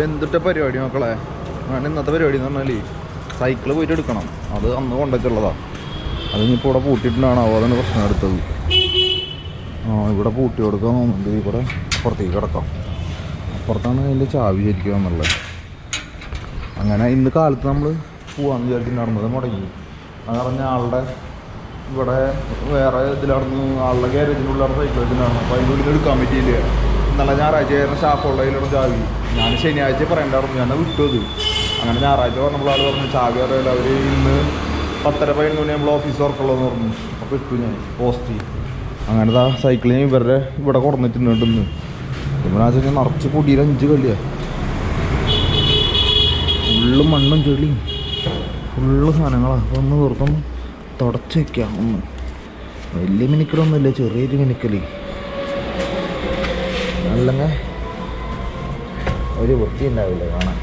എന്തിട്ട പരിപാടി മക്കളെ? ഞാൻ ഇന്നത്തെ പരിപാടി എന്ന് പറഞ്ഞാൽ സൈക്കിൾ പോയിട്ട് എടുക്കണം. അത് അന്ന് കൊണ്ടുവച്ചുള്ളതാ അത് ഇനിയിപ്പോൾ ഇവിടെ പൂട്ടിയിട്ടുണ്ടാണോ അതാണ് പ്രശ്നം എടുത്തത് ആ ഇവിടെ പൂട്ടി കൊടുക്കാൻ തോന്നുന്നുണ്ട്. ഇവിടെ കൂടെ പുറത്തേക്ക് കിടക്കാം. അപ്പുറത്താണ് അതിന്റെ ചാവി ശരിക്കും എന്നുള്ളത് അങ്ങനെ ഇന്ന് കാലത്ത് നമ്മൾ പോവാന്ന് വിചാരിച്ചിട്ടുണ്ടായിരുന്നത് മുടങ്ങി. അത് പറഞ്ഞ ആളുടെ ഇവിടെ വേറെ ഇതിലായിരുന്നു. ആളുടെ ഗ്യാരേജിനുള്ള സൈക്കിൾ വെച്ചിട്ടുണ്ടായിരുന്നു അപ്പോൾ അതിന്റെ ഉള്ളിൽ എടുക്കാൻ പറ്റിയില്ല. ഇന്നലെ ഞായറാഴ്ച ആയിരുന്നു സ്റ്റാഫുള്ള കയ്യിലുള്ള ചാവി. ഞാൻ ശനിയാഴ്ച പറയണ്ടായിരുന്നു ഞാൻ വിട്ടു അത്. അങ്ങനെ ഞായറാഴ്ച പറഞ്ഞപ്പോൾ ആൾ പറഞ്ഞു ചാവി അറിയില്ല അവർ ഇന്ന് പത്തര പതിനൊന്ന് മണി നമ്മൾ ഓഫീസ് വർക്കുള്ളതെന്ന് പറഞ്ഞു. അപ്പോൾ ഇട്ടു ഞാൻ പോസ്റ്റ് അങ്ങനത്തെ ആ സൈക്കിൾ ഞാൻ ഇവരുടെ ഇവിടെ കുറഞ്ഞിട്ടുണ്ട് ഇന്ന് ഇവിടെ ഞാൻ നിറച്ച് പൊടിയിൽ അഞ്ച് കളിയാണ് ഫുള്ള് മണ്ണും ചെളിയും. ഫുള്ള് സാധനങ്ങളാണ് അപ്പോൾ ഒന്ന് തീർത്തും തുടച്ച് വയ്ക്കാം ഒന്ന്. വലിയ മിനിക്കലൊന്നുമില്ല ചെറിയൊരു മിനിക്കൽ അല്ലെങ്കിൽ ഒരു വൃത്തി ഉണ്ടാവില്ല കാണാൻ.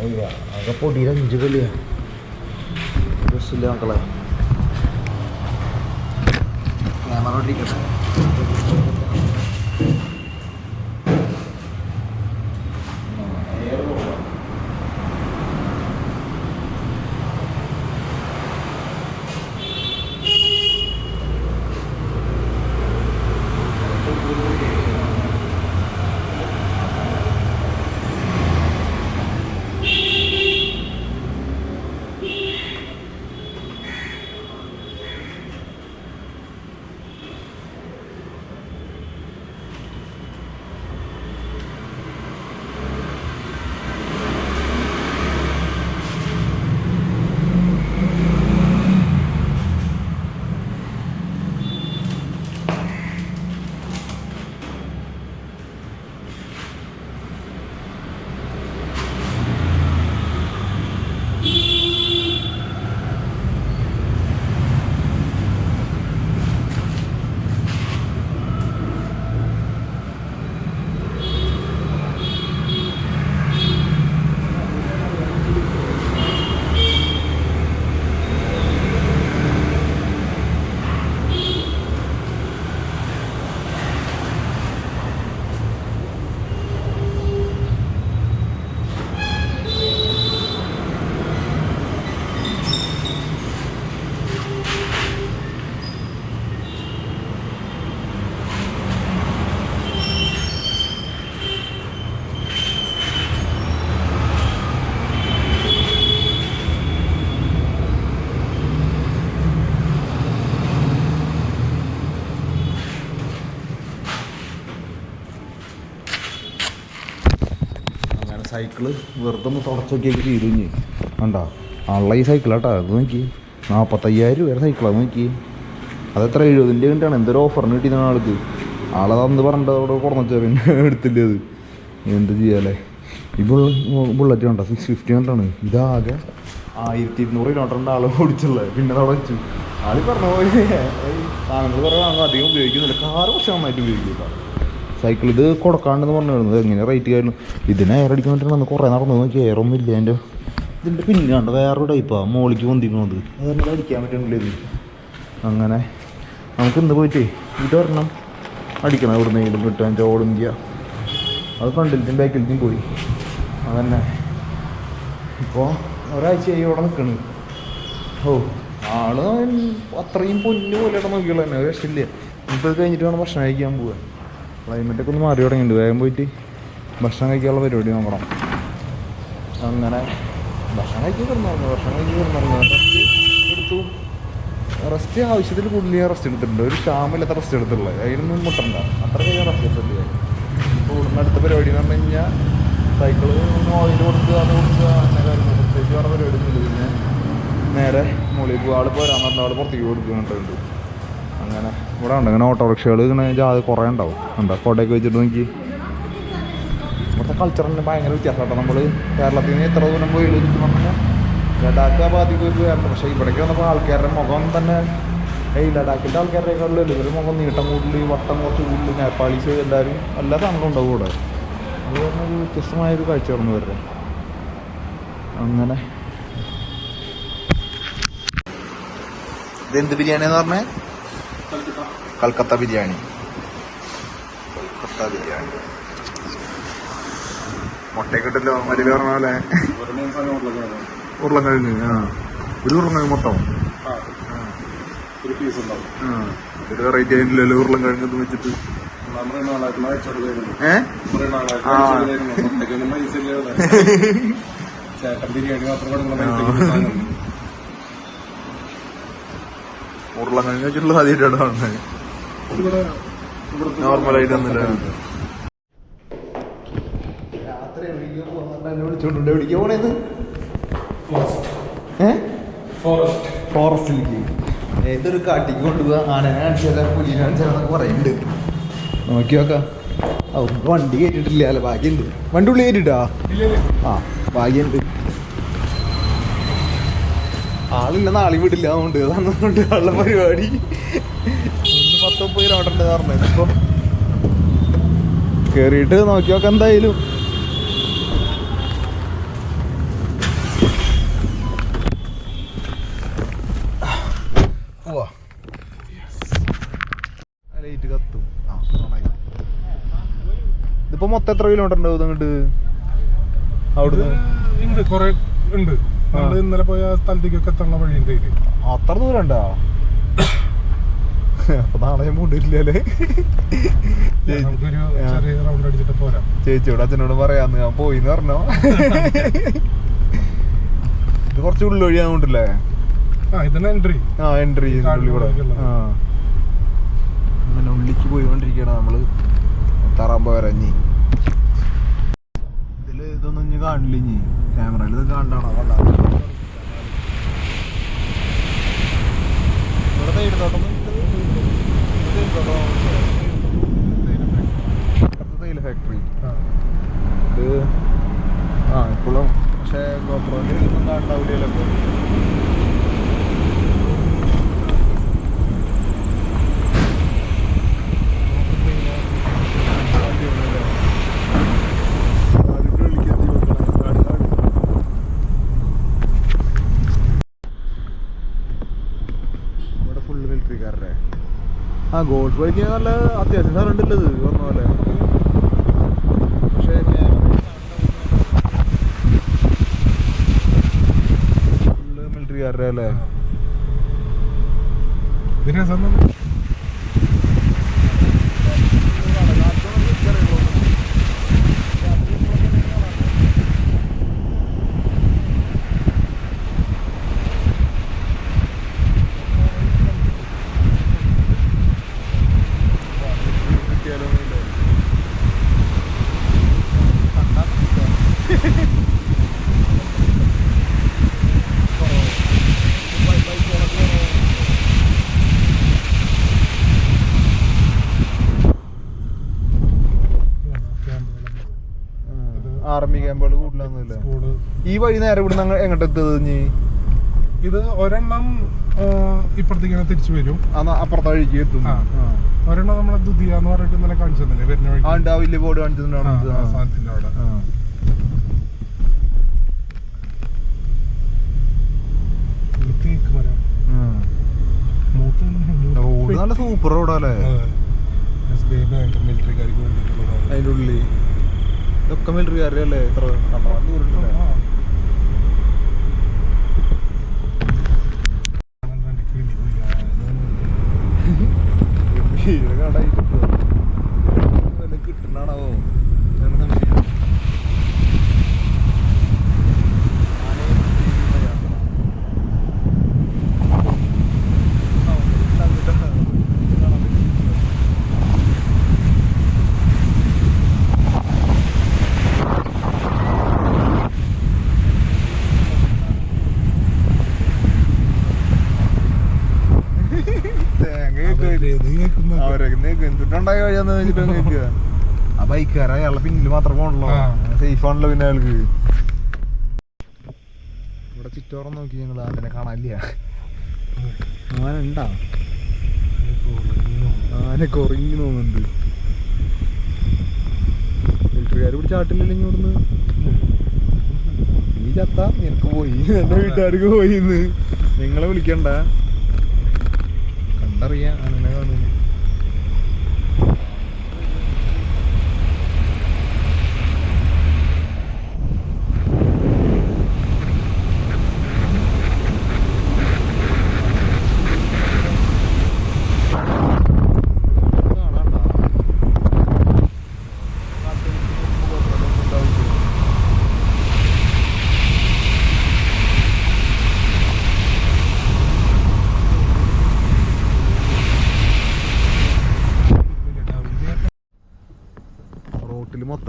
അയ്യ ആകെ പൊടിയിൽ അഞ്ച് കളിയാ ഡ്രസ്സില്ല മക്കളെ. ക്യാമറ സൈക്കിൾ വെറുതെ ഒന്ന് തുടച്ചൊക്കെയൊക്കെ നോക്കിയൊക്കെ തീരുഞ്ഞ് കണ്ടാ? ആളുള്ള ഈ സൈക്കിളാട്ടാ അത് നോക്കി. നാൽപ്പത്തയ്യായിരം രൂപയുടെ സൈക്കിളാണ് നോക്കി. അതെത്ര എഴുപതിന്റെ കണ്ടാണ് എന്തൊരു ഓഫറിന് കിട്ടിയതാണ് ആൾക്ക്. ആളത് അന്ന് പറഞ്ഞിട്ട് അവിടെ കുറഞ്ഞ പിന്നെ എടുത്തില്ല അത് എന്ത് ചെയ്യാല്ലേ ഈ ബുള്ള ബുള്ളറ്റ് കണ്ട? സിക്സ് ഫിഫ്റ്റി കണ്ടാണ് ഇതാകെ ആയിരത്തി ഇരുന്നൂറ് കിലോമീറ്ററിന്റെ ആൾ ഓടിച്ചുള്ളത് പിന്നെ അവിടെ വെച്ചു. ആൾ പറഞ്ഞ പോലെ സാധനങ്ങൾ കുറേ അധികം ഉപയോഗിക്കുന്നില്ല. കാറ് പക്ഷെ നന്നായിട്ട് ഉപയോഗിക്കില്ല സൈക്കിൾ ഇത് കൊടുക്കാണ്ടെന്ന് പറഞ്ഞിരുന്നത്. എങ്ങനെ റേറ്റ് കാര്യം ഇതിനെ എയർ അടിക്കാൻ വേണ്ടിയിട്ടാണ് കുറേ നടന്നു നോക്കി എയറൊന്നും ഇല്ല എന്റെ. ഇതിന്റെ പിന്നാണ്ട് വേറൊരു ടൈപ്പാണ് മോളിക്ക് പൊന്തിക്കണത്. തന്നെ അടിക്കാൻ പറ്റുന്നില്ല അങ്ങനെ നമുക്ക് ഇന്ന് പോയിട്ട് വരണം അടിക്കണം ഇവിടെ നിന്നെങ്കിലും കിട്ടാൻ ഓൾ ഇന്ത്യ. അത് ഫ്രണ്ടിലത്തെയും ബാക്കിലത്തെയും പോയി. അതന്നെ. ഇപ്പോൾ ഒരാഴ്ചയായി ഇവിടെ നിൽക്കണ് ഓ ആൾ അത്രയും പൊന്നു പോലെ ഇവിടെ നോക്കിയുള്ളൂ തന്നെ രക്ഷയില്ല. ഇപ്പോൾ കഴിഞ്ഞിട്ട് വേണം ഭക്ഷണം കഴിക്കാൻ പോവുക ക്ലൈമറ്റൊക്കെ ഒന്ന് മാറി തുടങ്ങിയിട്ടുണ്ട്. വേഗം പോയിട്ട് ഭക്ഷണം കഴിക്കാനുള്ള പരിപാടി നോക്കണം. അങ്ങനെ ഭക്ഷണം കഴിക്കാൻ കിടന്നു ഭക്ഷണം കഴിക്കാൻ കിടന്നു റെസ്റ്റ് എടുത്തു. റെസ്റ്റ് ആവശ്യത്തിൽ കൂടുതൽ ഞാൻ റെസ്റ്റ് എടുത്തിട്ടുണ്ട്. ഒരു ക്ഷാമില്ലാത്ത റെസ്റ്റ് എടുത്തിട്ടുള്ളത്. അതിനൊന്നും മുട്ടണ്ട. അത്ര ഞാൻ റെസ്റ്റ് എടുത്തിട്ടില്ല ഇപ്പോൾ ഉടനെ അടുത്ത പരിപാടി എന്ന് പറഞ്ഞു കഴിഞ്ഞാൽ സൈക്കിൾ ഒന്ന് ഓയിൽ കൊടുക്കുക അത് കൊടുക്കുക അങ്ങനെ കാര്യങ്ങൾ പ്രത്യേകിച്ച് വേറെ പരിപാടി ഒന്നുമില്ല പിന്നെ നേരെ മുകളിൽ പോകുക ആൾ പോരാന്ന് പറഞ്ഞാൽ ആൾ പുറത്തേക്ക് കൊടുക്കുന്നുണ്ട് അങ്ങനെ ഇവിടെ ഉണ്ട് ഇങ്ങനെ ഓട്ടോറിക്ഷകൾ ഇങ്ങനെ ജാതി കുറേ ഉണ്ടാവും. എന്താ കോട്ടയൊക്കെ വെച്ചിട്ട് നോക്കി. ഇവിടുത്തെ കൾച്ചറിന് ഭയങ്കര വ്യത്യാസമാട്ടോ നമ്മൾ കേരളത്തിൽ നിന്ന് എത്ര ദൂരം പോയി പറഞ്ഞാൽ ലഡാക്ക് ആ ഭാഗത്തേക്ക് ഒരു വേറെ പക്ഷേ ഇവിടേക്ക് വന്നപ്പോൾ ആൾക്കാരുടെ മുഖം തന്നെ ഏയ് ലഡാക്കിന്റെ ആൾക്കാരുടെക്കാളും ഇവർ മുഖം നീട്ടം കൂടുതൽ വട്ടം കുറച്ച് കൂടുതൽ നേപ്പാളീസ് എല്ലാവരും എല്ലാ സാധനങ്ങളും ഉണ്ടാവും ഇവിടെ. അത് പറഞ്ഞൊരു വ്യത്യസ്തമായൊരു കാഴ്ച പറഞ്ഞു വരുടെ അങ്ങനെ. ഇതെന്ത് ബിരിയാണി എന്ന് പറഞ്ഞേ? കൽക്കത്ത ബിരിയാണി. കത്താതിരിക്കാൻ മുട്ടയൊക്കെ ഇട്ടല്ലോ മരുന്ന് പറഞ്ഞ പോലെ ഉരുളക്കിഴങ്ങ് ആ. ഒരു ഉരുളക്കിഴങ്ങ് മൊത്തം. ഒരു വെറൈറ്റി ആയിട്ടില്ലല്ലോ ഉരുളക്കിഴങ്ങ് വെച്ചിട്ട്. ചേട്ടൻ ബിരിയാണി മാത്രം ഉരുളക്കിഴങ്ങ് വെച്ചിട്ടുള്ള ആദ്യമായിട്ടാണ് വിളിച്ചോണ്ട് എവിടേക്ക് പോണേന്ന് ഫോറസ്റ്റിലേക്ക് ഏതൊരു കാട്ടിക്ക് കൊണ്ടുപോകാ ആനനെ കാണിച്ചാൽ പുലിനെ കാണിച്ചാലൊക്കെ പറയുന്നുണ്ട്. നോക്കി നോക്കാം. ഓ വണ്ടി കയറ്റിട്ടില്ല അല്ല ഭാഗ്യമുണ്ട് വണ്ടി ഉള്ളിൽ കയറ്റിട്ടാ ആ ഭാഗ്യമുണ്ട് ആളില്ല നാളെ വിടില്ല അതുകൊണ്ട് അതാണ് ആളുടെ പരിപാടി. പത്ത് മുപ്പത് കിലോമീറ്റർ ഉണ്ട് പറഞ്ഞത് ഇപ്പൊ കേറിയിട്ട് നോക്കി നോക്കാം എന്തായാലും ലൈറ്റ് കത്തും. ഇതിപ്പോ മൊത്തം എത്ര കിലോമീറ്റർ ഉണ്ടാവും അങ്ങോട്ട് അവിടുന്ന്? ഉണ്ട് കുറെ ഉണ്ട്. നമ്മൾ ഇന്നലെ പോയ സ്ഥലത്തേക്കൊക്കെ എത്തണ വഴിയുണ്ട് അത്ര ദൂരം ഉണ്ടാ അപ്പൊ നാളെ ഞാൻ പോരാം. ചേച്ചിയോട് അച്ഛനോട് പറയാന്ന് ഞാൻ പോയിന്ന് പറഞ്ഞോ? ഇത് കുറച്ച് ഇതന്നെ എൻട്രി ആ എൻട്രി ഉള്ളി കൂടെ ആ. അങ്ങനെ ഉള്ളിക്ക് പോയിക്കൊണ്ടിരിക്കണം നമ്മൾ. തറാമ്പരഞ്ഞി ഇതിൽ ഇതൊന്നും ഇനി കാണില്ല ഇനി. ക്യാമറയിൽ ഇത് കണ്ടാണോ. കണ്ടാ. ഇവിടെ തേയില തോട്ടം. തേയില ഫാക്ടറി. ഇത് ആ ഇപ്പോഴും പക്ഷേ ഗോപ്രോന്റെ ഒന്നും കാണാവില്ലല്ലോ ഇപ്പൊ ഇവിടെ ഫുള്ള് മിലിറ്ററിക്കാരുടെ ആ ഗോൾഫ് കളിക്കാൻ നല്ല അത്യാവശ്യം. സ്ഥലമുണ്ടല്ലോ ഇത് പറഞ്ഞ പോലെ. പക്ഷേ ഫുള്ള് മിലിറ്ററിക്കാരുടെ അല്ലേ ഇത് രസം ആർമി ക്യാമ്പുകൾ കൂടുതലൊന്നുമില്ല. സ്കൂൾ. ഈ വഴി നേരെ ഇവിടെ നിന്ന് എങ്ങോട്ട് എത്തത് ഇനി ഇത് ഒരെണ്ണം ഇപ്പുറത്തേക്ക് ഇങ്ങനെ തിരിച്ചു വരും. അപ്പുറത്തെ വഴിക്ക് എത്തും. ആ. ഒരെണ്ണം നമ്മളെ ദുതിയ എന്ന് പറഞ്ഞിട്ട് ഇന്നലെ കാണിച്ചു തന്നില്ലേ വരുന്ന വഴി ആ ഉണ്ട്. ആ വലിയ ബോർഡ് കാണിച്ചിട്ടുണ്ടാവും സാധനത്തിന്റെ അവിടെ. ഇത് തേക്ക് മരം മൂത്ത് റോഡ് നല്ല സൂപ്പർ റോഡല്ലേ? എസ് ബി ഐ ബാങ്ക് മിലിറ്ററിക്കാർക്ക് വേണ്ടിയിട്ടുള്ളതാണ്. അതിന്റെ ഉള്ളിൽ. ഇതൊക്കെ മിലിറ്ററിക്കാരുടെ അല്ലേ ഇത്ര കണ്ടമാനം ദൂരം ഉണ്ടല്ലേ ആ. രണ്ട് കിളി പോയി. ആ, ഗംഭീര കടായിട്ട് വഴിയാന്ന് വെച്ചിട്ട് ആ ബൈക്കാര അയാളെ പിന്നിൽ മാത്രം പോകണല്ലോ. സേഫ് ആണല്ലോ പിന്നെ അയാൾക്ക്. ഇവിടെ ചുറ്റോറം നോക്കി ഞങ്ങൾ ആനെ കാണാനില്ല. ആന ഉണ്ടാ ആന കുറങ്ങി തോന്നുന്നുണ്ട് മിലിറ്ററിക്കാർ പിടിച്ച ആട്ടില്ലല്ലോ ഇവിടുന്ന്. നീ ചത്ത? നിനക്ക് പോയി. എന്റെ വീട്ടുകാർക്ക് പോയി നിങ്ങളെ വിളിക്കണ്ട. കണ്ടറിയാ അങ്ങനെ കാണുന്നു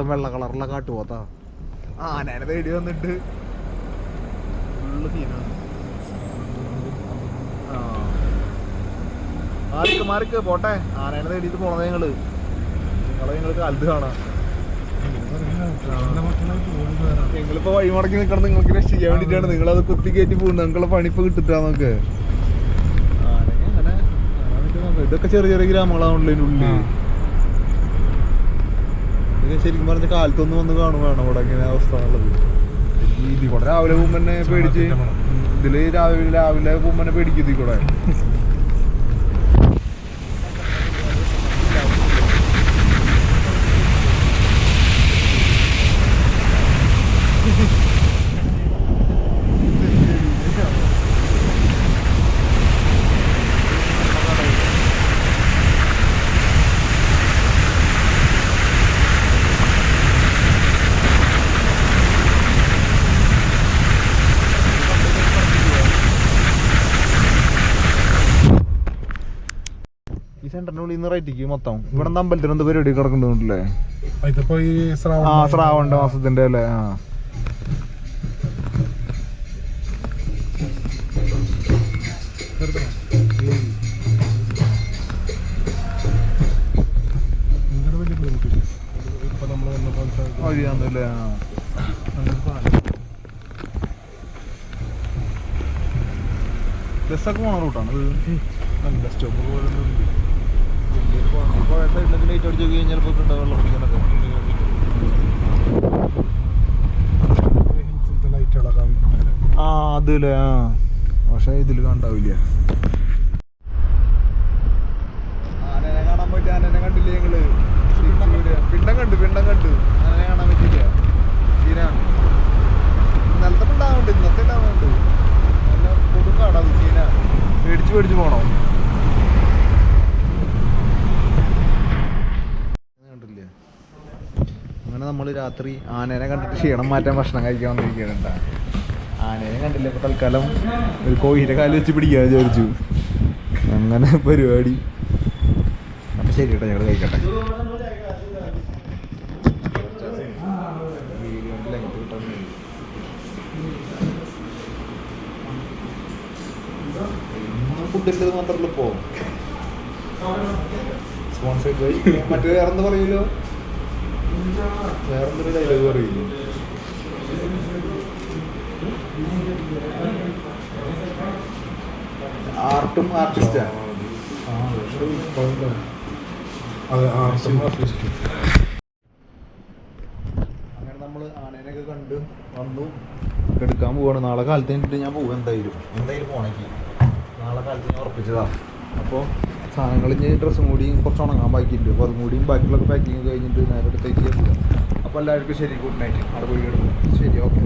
മൊത്തം വെള്ള കളറുള്ള കാട്ടുപോത്താ ആനേനെ തേടി വന്നിട്ട് ഫുള്ള് സീനാണ് ആ. മാറിക്ക് മാറിക്ക് പോട്ടെ. ആനേനെ തേടിയിട്ട് പോണത് ഞങ്ങൾ. നിങ്ങളെ ഞങ്ങൾ കാലത്ത് കാണാം. ഞങ്ങളിപ്പോ വഴി മുടക്കി നിൽക്കണം നിങ്ങൾക്ക് രക്ഷിക്കാൻ വേണ്ടിട്ടാണ്. നിങ്ങൾ അത് കുത്തി കയറ്റി പോകുന്നത്. നിങ്ങളെ പണിപ്പ് കിട്ടിട്ടാ നമുക്ക്. ഇതൊക്കെ ചെറിയ ചെറിയ ഗ്രാമങ്ങളാണല്ലോ ഇതിന്റെ ഉള്ളിൽ ശരിക്കും പറഞ്ഞ കാലത്തൊന്നും വന്ന് കാണുവാണ് ഇവിടെ ഇങ്ങനെ അവസ്ഥ ഉള്ളത് ഇതിൽ കൂടെ രാവിലെ പോകുമ്പോ തന്നെ പേടിച്ച് ഇതിൽ രാവിലെ രാവിലെ പോകുമ്പോ തന്നെ പേടിക്കും ഇതിൽ കൂടെ ഉള്ളിൽ നിന്ന് റൈറ്റിക്ക് മൊത്തം. ഇവിടെ അമ്പലത്തിൽ എന്ത് പരിപാടി കിടക്കുന്നുണ്ടല്ലേ ഇതിപ്പോ ഈ ശ്രാവൺ ആ ശ്രാവണ മാസത്തിന്റെ അല്ലേ? ആ. വഴിയാന്നല്ലേ? ബസ്സൊക്കെ പോണ റൂട്ടാണ് നല്ല സ്റ്റോപ്പ് പോലെ ഒന്നും സൈഡിലൊക്കെ ലൈറ്റ് അടിച്ച് നോക്കി കഴിഞ്ഞാൽ ചിലപ്പോൾ വെള്ളം അങ്ങനെ ആ അതില്ലേ ആ. പക്ഷെ ഇതിൽ കണ്ടാവില്ല ആനനെ കാണാൻ പറ്റിയ ആനനെ കണ്ടില്ലേ ഞങ്ങൾ പിണ്ടം കണ്ടു പിണ്ടം കണ്ടു ആനനെ കാണാൻ പറ്റില്ല സീനാണ് ഇന്നലത്തെ പിണ്ടാവുന്നുണ്ട് ഇന്നത്തെ ഉണ്ടാവുന്നുണ്ട് നല്ല കൊടും കാടാത് സീന പേടിച്ച് പേടിച്ച് പോണോ കണ്ടില്ലേ അങ്ങനെ നമ്മൾ രാത്രി ആനേനെ കണ്ടിട്ട് ക്ഷീണം മാറ്റാൻ ഭക്ഷണം കഴിക്കാൻ വന്നിരിക്കുകയാണ് ആനേനെ കണ്ടില്ല ഇപ്പൊ തൽക്കാലം ഒരു കോഴിയുടെ കാൽ വെച്ച് പിടിക്കാൻ വിചാരിച്ചു. അങ്ങനെ പരിപാടി. അപ്പൊ ശരി കേട്ടോ ഞങ്ങൾ കഴിക്കട്ടെ. ഫുഡിന്റെ മാത്രമല്ല ഇപ്പോ സ്പോൺസേഡ് മറ്റേ വേറെന്താ പറയൂലോ? വേറെന്തൊരു ഡയലോഗ് പറയില്ലേ ആർട്ടും ആർട്ടിസ്റ്റാണ് അതെ. ആർട്ടും ആർട്ടിസ്റ്റും. അങ്ങനെ നമ്മൾ ആനേനൊക്കെ കണ്ട് വന്നു. എടുക്കാൻ പോവാണ്. നാളെ കാലത്ത് ഞാൻ പോകും എന്തായാലും. എന്തായാലും പോണെങ്കിൽ നാളെ കാലത്ത് ഞാൻ ഉറപ്പിച്ചതാ. അപ്പോൾ സാധനങ്ങൾ ഇനി ഡ്രസ്സും കൂടിയും കുറച്ച് ഉണങ്ങാൻ ബാക്കിയിട്ടുണ്ട് അപ്പോൾ അതും കൂടിയും ബാക്കിയുള്ളൊക്കെ പാക്കിങ് കഴിഞ്ഞിട്ട് നേരെ അടുത്തേക്ക് അപ്പോൾ എല്ലാവർക്കും ശരി ഗുഡ് നൈറ്റ് അവിടെ പോയി ശരി ഓക്കെ